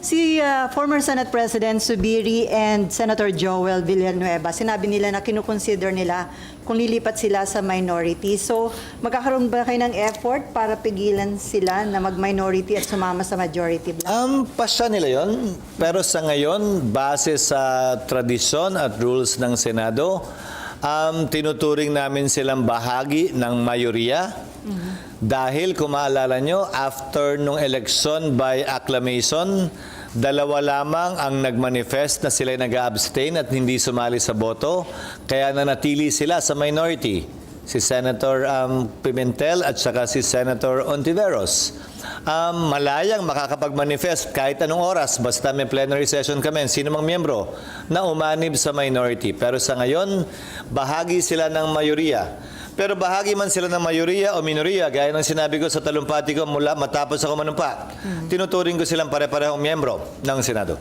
Si uh, former Senate President Subiri and Senator Joel Villanueva, sinabi nila na kinukonsider nila kung lilipat sila sa minority. So, magkakaroon ba kayo ng effort para pigilan sila na mag-minority at sumama sa majority block? Um, pasya nila yon. Pero sa ngayon, base sa tradisyon at rules ng Senado, um, tinuturing namin silang bahagi ng mayoriya. Dahil kung maalala nyo, after nung election by acclamation, dalawa lamang ang nagmanifest na sila nag-abstain at hindi sumali sa boto. Kaya nanatili sila sa minority. Si Senator um, Pimentel at saka si Senator Ontiveros. Um, malayang makakapag-manifest kahit anong oras basta may plenary session kami, sino mang miyembro na umanib sa minority. Pero sa ngayon, bahagi sila ng mayoriya. Pero bahagi man sila ng mayoriya o minoriya, gaya ng sinabi ko sa talumpati ko mula matapos ako manumpa, tinuturing ko silang pare-parehong miyembro ng Senado.